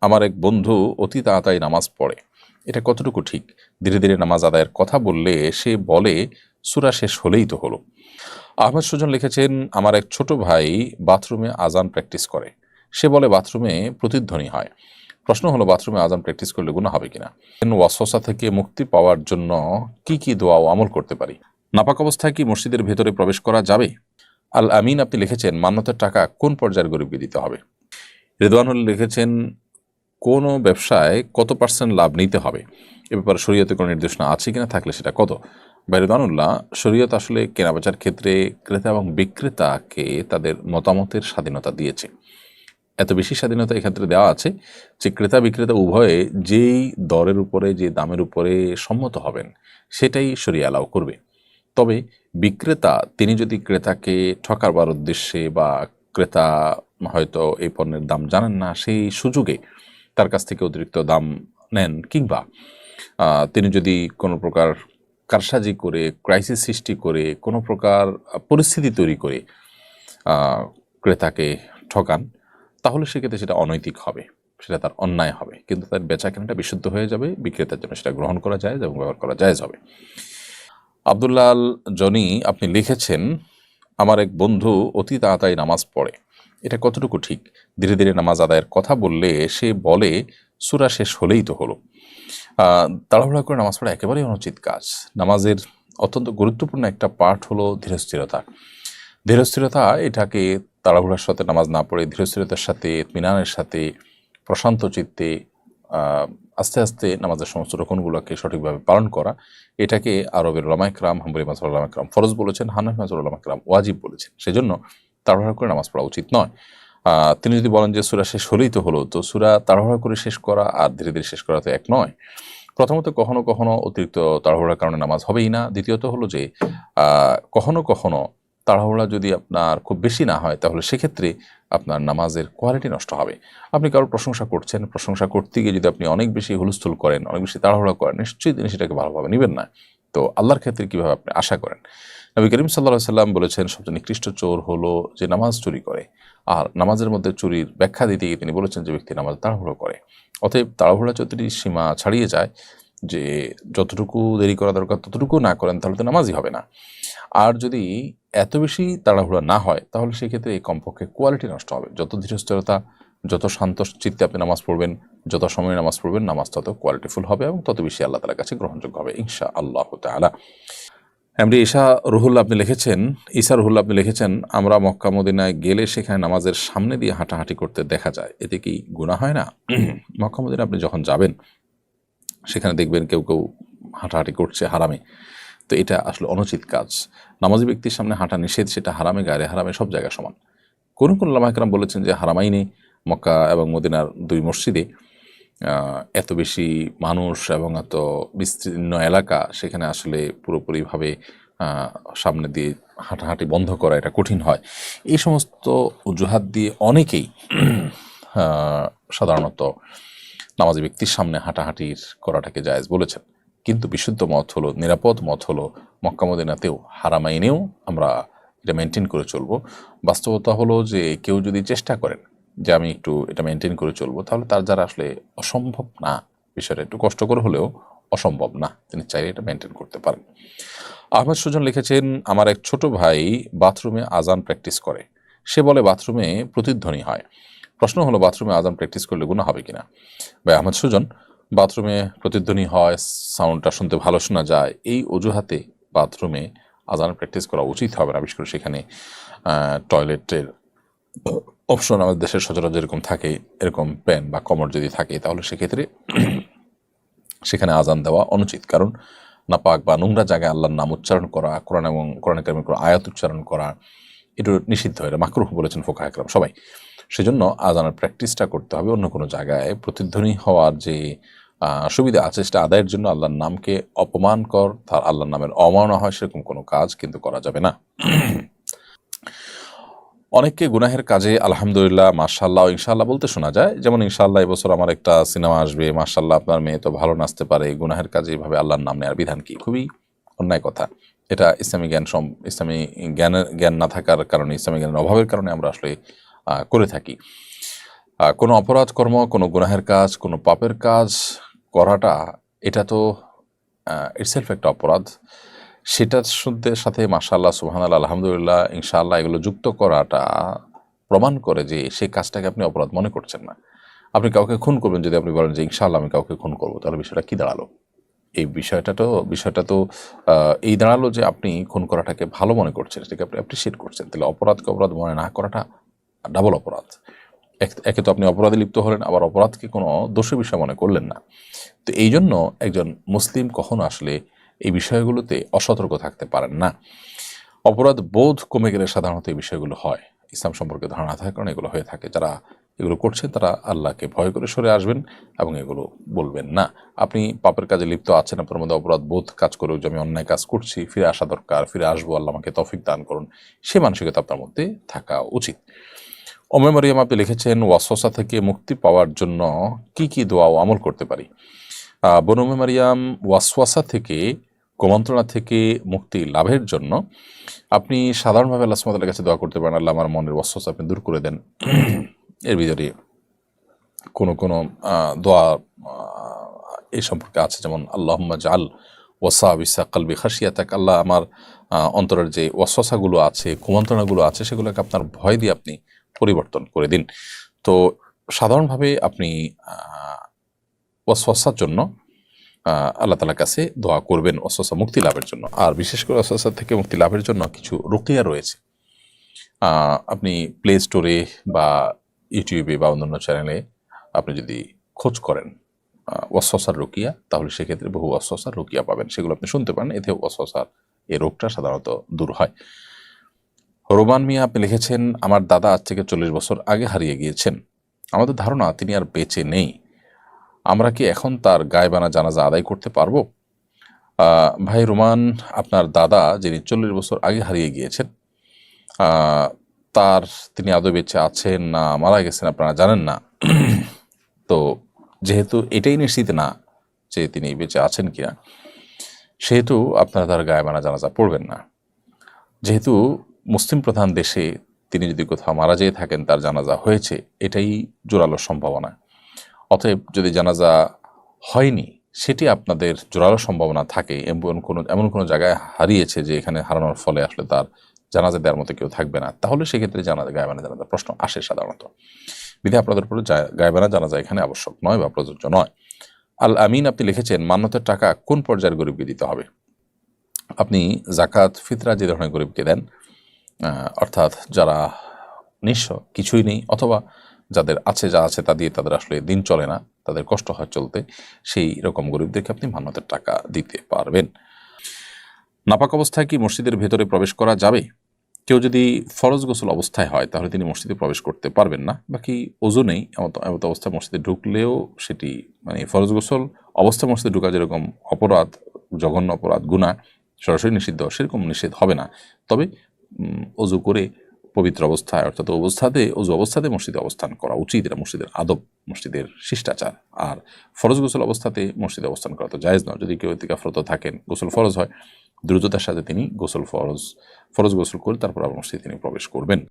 আমার এক বন্ধু অতি তাড়াতাড়ি নামাজ পড়ে। এটা কতটুকু ঠিক? ধীরে ধীরে নামাজ আদায়ের কথা বললে সে বলে, সুরা শেষ হলেই তো হলো। আহমেদ সুজন লিখেছেন, আমার এক ছোট ভাই বাথরুমে আজান প্র্যাকটিস করে। সে বলে, বাথরুমে প্রতিধ্বনি হয়। প্রশ্ন হলো, বাথরুমে আজান প্র্যাকটিস করলে গুণা হবে কিনা? ওয়াসওয়াসা থেকে মুক্তি পাওয়ার জন্য কি কি দোয়া ও আমল করতে পারি? নাপাক অবস্থায় কি মসজিদের ভেতরে প্রবেশ করা যাবে? আল আমিন আপনি লিখেছেন, মান্যতের টাকা কোন পর্যায়ের গরিবকে দিতে হবে? রেদওয়ানুল লিখেছেন কোন ব্যবসায় কত পার্সেন্ট লাভ নিতে হবে? এ ব্যাপারে শরীয়তে কোনো নির্দেশনা আছে কিনা থাকলে সেটা কত? বাইরুদানুল্লাহ শরীয়ত আসলে কেনাবেচার ক্ষেত্রে ক্রেতা এবং বিক্রেতাকে তাদের মতামতের স্বাধীনতা দিয়েছে। এত বেশি স্বাধীনতা এক্ষেত্রে দেওয়া আছে যে ক্রেতা বিক্রেতা উভয়ে যেই দরের উপরে, যে দামের উপরে সম্মত হবেন, সেটাই সরিয়ে করবে। তবে বিক্রেতা, তিনি যদি ক্রেতাকে ঠকাবার উদ্দেশ্যে বা ক্রেতা হয়তো এই পণ্যের দাম জানেন না, সেই সুযোগে তার কাছ থেকে অতিরিক্ত দাম নেন কিংবা তিনি যদি কোনো প্রকার কারসাজি করে ক্রাইসিস সৃষ্টি করে, কোনো প্রকার পরিস্থিতি তৈরি করে ক্রেতাকে ঠকান, তাহলে সেক্ষেত্রে সেটা অনৈতিক হবে, সেটা তার অন্যায় হবে। কিন্তু তার বেচা কেনাটা বিশুদ্ধ হয়ে যাবে, বিক্রেতার জন্য সেটা গ্রহণ করা যায় এবং ব্যবহার করা যায় হবে। আবদুল্লাল জনি, আপনি লিখেছেন, আমার এক বন্ধু অতি তাড়াতাড়ি নামাজ পড়ে। এটা কতটুকু ঠিক? ধীরে ধীরে নামাজ আদায়ের কথা বললে সে বলে, সুরা শেষ হলেই তো হলো। তাড়াহুড়া করে নামাজ পড়া একেবারেই অনুচিত কাজ। নামাজের অত্যন্ত গুরুত্বপূর্ণ একটা পার্ট হলো ধীরস্থিরতা। ধীরস্থিরতা এটাকে তাড়াহুড়ার সাথে নামাজ না পড়ে, ধীরস্থিরতার সাথে মিনানের সাথে, প্রশান্ত চিত্তে আস্তে আস্তে নামাজের সমস্ত রকমগুলোকে সঠিকভাবে পালন করা, এটাকে আরবের লামাইকরাম হাম্বুরি মাসুল লামাইকরাম ফরজ বলেছেন, হানাফি মাসুল লামাইকরাম ওয়াজিব বলেছেন। সেজন্য তাড়াহুড়া করে নামাজ পড়া উচিত নয়। তিনি যদি বলেন যে সুরা শেষ হলেই তো হলো, তো সুরা তাড়াহুড়া করে শেষ করা আর ধীরে ধীরে শেষ করা তো এক নয়। প্রথমত কখনো কখনো অতিরিক্ত তাড়াহুড়ার কারণে নামাজ হবেই না। দ্বিতীয়ত হলো যে কখনো কখনো তাড়াহুড়া যদি আপনার খুব বেশি না হয়, তাহলে সেক্ষেত্রে আপনার নামাজের কোয়ালিটি নষ্ট হবে। আপনি কারোর প্রশংসা করছেন, প্রশংসা করতে গিয়ে যদি আপনি অনেক বেশি হুলস্থুল করেন, অনেক বেশি তাড়াহুড়া করেন নিশ্চয়ই তিনি সেটাকে ভালোভাবে নেবেন না। তো আল্লাহর ক্ষেত্রে কীভাবে আপনি আশা করেন? নবী করিম সাল্লাহ সাল্লাম বলেছেন সবচেয়ে নিকৃষ্ট চোর হলো যে নামাজ চুরি করে। আর নামাজের মধ্যে চুরির ব্যাখ্যা দিতে গিয়ে তিনি বলেছেন যে ব্যক্তি নামাজ তাড়াহুড়ো করে। অতএব তাড়াহুড়া যদি সীমা ছাড়িয়ে যায় যে যতটুকু দেরি করা দরকার, ততটুকু না করেন, তাহলে তো নামাজই হবে না। আর যদি এত বেশি তাড়াহুড়া না হয়, তাহলে সেক্ষেত্রে এই কমপক্ষে কোয়ালিটি নষ্ট হবে। যত ধীরস্থিরতা, যত শান্ত চিত্তে আপনি নামাজ পড়বেন, যত সময় নামাজ পড়বেন, নামাজ তত কোয়ালিটিফুল হবে এবং তত বেশি আল্লাহ তালার কাছে গ্রহণযোগ্য হবে ইনশা আল্লাহ তালা এমনি ঈশা রুহুল্লা আপনি লিখেছেন ঈশা রুহুল্লা আপনি লিখেছেন আমরা মক্কা মদিনায় গেলে সেখানে নামাজের সামনে দিয়ে হাঁটাহাঁটি করতে দেখা যায়। এতে কি গুণা হয় না? মক্কা মদিনা আপনি যখন যাবেন সেখানে দেখবেন কেউ কেউ হাঁটাহাঁটি করছে হারামে। তো এটা আসলে অনুচিত কাজ। নামাজি ব্যক্তির সামনে হাঁটা নিষেধ সেটা হারামে গায়ে হারামে সব জায়গায় সমান। কোন কোন লামাইকরাম বলেছেন যে হারামাইনে মক্কা এবং মদিনার দুই মসজিদে। এত বেশি মানুষ এবং এত বিস্তীর্ণ এলাকা সেখানে আসলে পুরোপুরিভাবে সামনে দিয়ে হাঁটাহাঁটি বন্ধ করা এটা কঠিন হয়। এই সমস্ত অজুহাত দিয়ে অনেকেই সাধারণত নামাজি ব্যক্তির সামনে হাঁটাহাঁটির করাটাকে জায়েজ বলেছেন। কিন্তু বিশুদ্ধ মত হলো, নিরাপদ মত হলো মক্কা মদিনাতেও হারামাইনেও আমরা এটা মেনটেন করে চলবো। বাস্তবতা হলো যে কেউ যদি চেষ্টা করেন যে আমি একটু এটা মেনটেন করে চলবো, তাহলে তার যারা আসলে অসম্ভব না। বিষয়টা একটু কষ্টকর হলেও অসম্ভব না, তিনি চাইলে এটা মেনটেন করতে পারেন। আহমেদ সুজন লিখেছেন, আমার এক ছোট ভাই বাথরুমে আজান প্র্যাকটিস করে। সে বলে, বাথরুমে প্রতিধ্বনি হয়। প্রশ্ন হলো, বাথরুমে আজান প্র্যাকটিস করলে গুণা হবে কিনা? ভাই আহমেদ সুজন, বাথরুমে প্রতিধ্বনি হয় সাউন্ডটা শুনতে ভালো শোনা যায়। এই অজুহাতে বাথরুমে আজান প্র্যাকটিস করা উচিত হবে না। বিশেষ করে সেখানে টয়লেটের অপশন আমাদের দেশের সচরাচর যেরকম থাকে, এরকম প্যান বা কমর যদি থাকে, তাহলে সেক্ষেত্রে সেখানে আজান দেওয়া অনুচিত। কারণ নাপাক বা নোংরা জায়গায় আল্লাহর নাম উচ্চারণ করা, কোরআন এবং কোরআন কারিমের কোনো আয়াত উচ্চারণ করা, এটা নিষিদ্ধ। এটা মাকরুহ বলেছেন ফোকা একরাম সবাই। সেজন্য আজানের প্র্যাকটিসটা করতে হবে অন্য কোনো জায়গায়। প্রতিধ্বনি হওয়ার যে সুবিধা আছে, সেটা আদায়ের জন্য আল্লাহর নামকে অপমান কর তার আল্লাহর নামের অমানা হয়, সেরকম কোনো কাজ কিন্তু করা যাবে না। অনেককে গুনাহের কাজে আলহামদুলিল্লাহ মার্শাল্লাহ ইনশাল্লাহ বলতে শোনা যায়। যেমন ইনশাল্লাহ এবছর আমার একটা সিনেমা আসবে মার্শাল্লাহ আপনার মেয়ে তো ভালো নাচতে পারে, গুনাহের কাজে এভাবে আল্লাহর নাম নেওয়ার বিধান কি? খুবই অন্যায় কথা। এটা ইসলামী জ্ঞান সম, ইসলামী জ্ঞানের জ্ঞান না থাকার কারণে, ইসলামী জ্ঞানের অভাবের কারণে আমরা আসলে করে থাকি। কোনো অপরাধ কর্ম কোনো গুনাহের কাজ, কোনো পাপের কাজ করাটা, এটা তো ইটসেলফ একটা অপরাধ। সেটার সাথে মাশাআল্লাহ, সুবহানাল্লাহ, আলহামদুলিল্লাহ, ইনশাআল্লাহ এগুলো যুক্ত করাটা প্রমাণ করে যে সেই কাজটাকে আপনি অপরাধ মনে করছেন না। আপনি কাউকে খুন করবেন যদি আপনি বলেন যে ইনশাআল্লাহ আমি কাউকে খুন করব, তাহলে বিষয়টা কি দাঁড়াল? এই বিষয়টা তো বিষয়টা তো এই দাঁড়াল যে আপনি খুন করাটাকে ভালো মনে করছেন, সেটাকে আপনি অ্যাপ্রিসিয়েট করছেন। তাহলে অপরাধকে অপরাধ মনে না করাটা ডাবল অপরাধ। এক- তো আপনি অপরাধে লিপ্ত হলেন, আবার অপরাধকে কোনো দোষের বিষয় মনে করলেন না। তো এই জন্য একজন মুসলিম কখনো আসলে এই বিষয়গুলোতে অসতর্ক থাকতে পারেন না। অপরাধ বোধ কমে গেলে সাধারণত এই বিষয়গুলো হয়। ইসলাম সম্পর্কে ধারণা থাকার কারণে এগুলো হয়ে থাকে। যারা এগুলো করছেন, তারা আল্লাহকে ভয় করে সরে আসবেন এবং এগুলো বলবেন না। আপনি পাপের কাজে লিপ্ত আছেন, আপনার মধ্যে অপরাধ বোধ কাজ করেও যে আমি অন্যায় কাজ করছি, ফিরে আসা দরকার, ফিরে আসব, আল্লাহ আমাকে তফিক দান করুন। সে মানসিকতা আপনার মধ্যে থাকা উচিত। ওমে মারিয়াম, আপনি লিখেছেন, ওয়াসওয়াসা থেকে মুক্তি পাওয়ার জন্য কি কি দোয়া ও আমল করতে পারি? বনমে মারিয়াম, ওয়াসওয়াসা থেকে কুমন্ত্রণা থেকে মুক্তি লাভের জন্য আপনি সাধারণভাবে আল্লাহ সুমাতার কাছে দোয়া করতে পারেন, আল্লাহ আমার মনের ওয়াসওয়াসা আপনি দূর করে দেন। এর ভিতরে কোনো কোনো দোয়া এই সম্পর্কে আছে, যেমন আল্লাহম্মা জাল ওয়াসা বিসা কালবি খাসিয়াতাক আল্লাহ আমার অন্তরের যে ওয়াসওয়াসাগুলো আছে কুমন্ত্রণাগুলো আছে, সেগুলোকে আপনার ভয় দিয়ে আপনি পরিবর্তন করে দিন। তো সাধারণভাবে আপনি ওয়াসওয়াসার জন্য আল্লাহ তালার কাছে দোয়া করবেন ওয়াসওয়াসা মুক্তি লাভের জন্য। আর বিশেষ করে ওয়াসওয়াসা থেকে মুক্তি লাভের জন্য কিছু রুকিয়া রয়েছে। আপনি প্লে স্টোরে বা ইউটিউবে বা অন্যান্য চ্যানেলে আপনি যদি খোঁজ করেন ওয়াসওয়াসার রুকিয়া, তাহলে সেক্ষেত্রে বহু ওয়াসওয়াসার রুকিয়া পাবেন। সেগুলো আপনি শুনতে পারেন, এতে ওয়াসওয়াসার এই রোগটা সাধারণত দূর হয়। রোমান মিয়া, আপনি লিখেছেন, আমার দাদা আজ থেকে চল্লিশ বছর আগে হারিয়ে গিয়েছেন। আমাদের ধারণা, তিনি আর বেঁচে নেই। আমরা কি এখন তার গায়েবানা জানাজা আদায় করতে পারব? ভাই রোমান, আপনার দাদা যিনি চল্লিশ বছর আগে হারিয়ে গিয়েছেন তার তিনি আদৌ বেঁচে আছেন না, মারা গেছেন আপনারা জানেন না। তো যেহেতু এটাই নিশ্চিত না যে তিনি বেঁচে আছেন কিনা, সেহেতু আপনারা তার গায়েবানা জানাজা পড়বেন না। যেহেতু মুসলিম প্রধান দেশে তিনি যদি কোথাও মারা যেয়ে থাকেন, তার জানাজা হয়েছে, এটাই জোরালো সম্ভাবনা। অতএব যদি জানাজা হয়নি, সেটি আপনাদের জোরালো সম্ভাবনা থাকে। এমন কোনো এমন কোনো জায়গায় হারিয়েছে যে এখানে হারানোর ফলে আসলে তার জানাজা দেওয়ার মতো কেউ থাকবে না। তাহলে সেক্ষেত্রে জানাজা, গায়েবানা জানাজা প্রশ্ন আসে সাধারণত। বিধি আপনাদের উপরে গায়েবানা জানাজা এখানে আবশ্যক নয় বা প্রযোজ্য নয়। আল আমিন আপনি লিখেছেন, মান্যতের টাকা কোন পর্যায়ের গরিবকে দিতে হবে? আপনি জাকাত ফিতরা যে ধরনের গরিবকে দেন অর্থাৎ যারা নিঃস্ব কিছুই নেই অথবা যাদের আছে, যা আছে তা দিয়ে তাদের আসলে দিন চলে না, তাদের কষ্ট হয় চলতে, সেই রকম গরিবদেরকে আপনি মান্যতের টাকা দিতে পারবেন। নাপাক অবস্থায় কি মসজিদের ভেতরে প্রবেশ করা যাবে? কেউ যদি ফরজ গোসল অবস্থায় হয়, তাহলে তিনি মসজিদে প্রবেশ করতে পারবেন না। বাকি ওজু নেই, এমত এমত অবস্থায় মসজিদে ঢুকলেও সেটি মানে ফরজ গোসল অবস্থা মসজিদে ঢুকা যেরকম অপরাধ, জঘন্য অপরাধ গুণা সরাসরি নিষিদ্ধ, সেরকম নিষেধ হবে না। তবে অজু করে পবিত্র অবস্থায়, অর্থাৎ অবস্থাতে অজু অবস্থাতে মসজিদে অবস্থান করা উচিত। এটা মসজিদের আদব, মসজিদের শিষ্টাচার। আর ফরজ গোসল অবস্থাতে মসজিদে অবস্থান করা তো জায়েজ নয়। যদি কেউ এতিকাফরত থাকেন, গোসল ফরজ হয়। দ্রুততার সাথে তিনি গোসল ফরজ ফরজ গোসল করে তারপর আবার মসজিদে তিনি প্রবেশ করবেন।